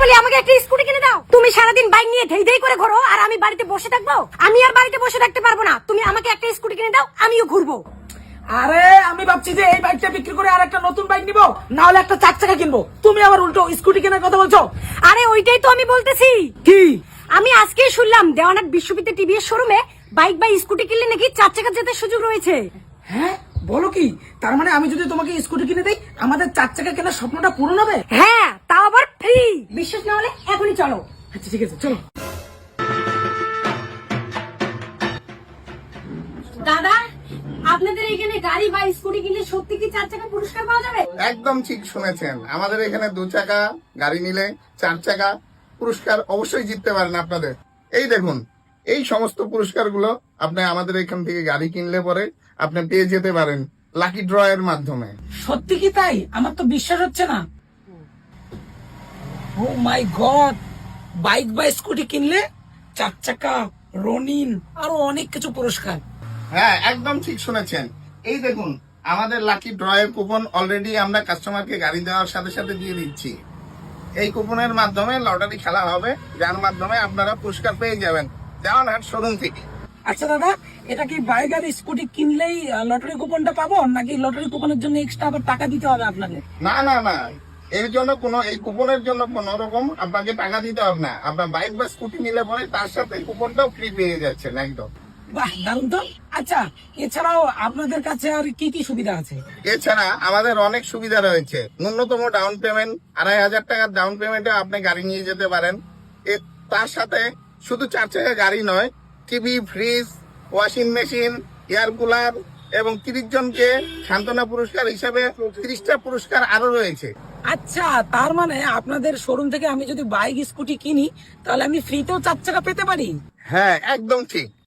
বলি আমাকে একটা স্কুটি কিনে দাও। তুমি সারাদিন বাইক নিয়ে ধেই ধেই করে ঘোরো আর আমি বাড়িতে বসে থাকব? আমি আর বাড়িতে বসে থাকতে পারব না। তুমি আমাকে একটা স্কুটি কিনে দাও আমিও ঘুরবো। আরে আমি ভাবছি যে এই বাইকটা বিক্রি করে আর একটা নতুন বাইক নিবো না হলে একটা চার চাকা কিনবো। তুমি আবার উল্টো স্কুটি কেনার কথা বলছো? আরে ওইটাই তো আমি বলতেছি। কি? আমি আজকেই শুনলাম দেওয়ানাট বিশ্ববিদ্যালয় টিভিএস শোরুমে বাইক বা স্কুটি কিনলে নাকি চার চাকা যেতে সুযোগ রয়েছে। হ্যাঁ? বলো কি? তার মানে আমি যদি তোমাকে স্কুটি কিনে দেই আমাদের চার চাকা কেনার স্বপ্নটা পূরণ হবে? হ্যাঁ তাও আবার ফ্রি বিশ্বাস না হলে এখনই চলো। আচ্ছা ঠিক আছে চলো। দাদা আপনাদের এখানে গাড়ি বা স্কুটি কিনলে সত্যি কি চার চাকা পুরস্কার পাওয়া যাবে? একদম ঠিক শুনেছেন। আমাদের এখানে দু চাকা গাড়ি নিলে চার চাকা পুরস্কার অবশ্যই জিততে পারেন আপনাদের। এই দেখুন এই সমস্ত পুরস্কারগুলো আপনি আমাদের এখান থেকে গাড়ি কিনলে পরে আপনি পেয়ে যেতে পারেন লাকি ড্র এর মাধ্যমে। সত্যি কি তাই? আমার তো বিশ্বাস হচ্ছে না। ও মাই গড বাইক বা স্কুটি কিনলে চার চাকা রনিন আরও অনেক কিছু পুরস্কার। হ্যাঁ একদম ঠিক শুনেছেন। এই দেখুন আমাদের লাকি ড্র এর কুপন অলরেডি আমরা কাস্টমারকে গাড়ি দেওয়ার সাথে সাথে দিয়ে দিচ্ছি। এই কুপনের মাধ্যমে লটারি খেলা হবে যার মাধ্যমে আপনারা পুরস্কার পেয়ে যাবেন। দেওয়ানহাট শোরুম থেকে আচ্ছা দাদা এটা কি বাইক আর স্কুটি কিনলেই লটারি কুপনটা পাবো নাকি লটারি কুপনের জন্য এক্সট্রা আবার টাকা দিতে হবে আপনাদের না না না এর জন্য কোনো এই কুপনের জন্য কোন রকম আপনাকে টাকা দিতে হবে না। আপনার বাইক বা স্কুটি নিলে পরে তার সাথে কুপনটাও ফ্রি পেয়ে যাচ্ছেন একদম। বাহ দারুণ তো। আচ্ছা এছাড়াও আপনাদের কাছে আর কি কি সুবিধা আছে? এছাড়া আমাদের অনেক সুবিধা রয়েছে। ন্যূনতম ডাউন পেমেন্ট আড়াই হাজার টাকার ডাউন পেমেন্টে আপনি গাড়ি নিয়ে যেতে পারেন। এ তার সাথে শুধু চার চাকা গাড়ি নয় TV fridge washing machine air cooler এবং তিরিশ জনকে সান্ত্বনা পুরস্কার হিসাবে তিরিশটা পুরস্কার আরও রয়েছে। আচ্ছা তার মানে আপনাদের শোরুম থেকে আমি যদি বাইক স্কুটি কিনি, তাহলে আমি ফ্রিতেও চার চাকা পেতে পারি? হ্যাঁ একদম ঠিক।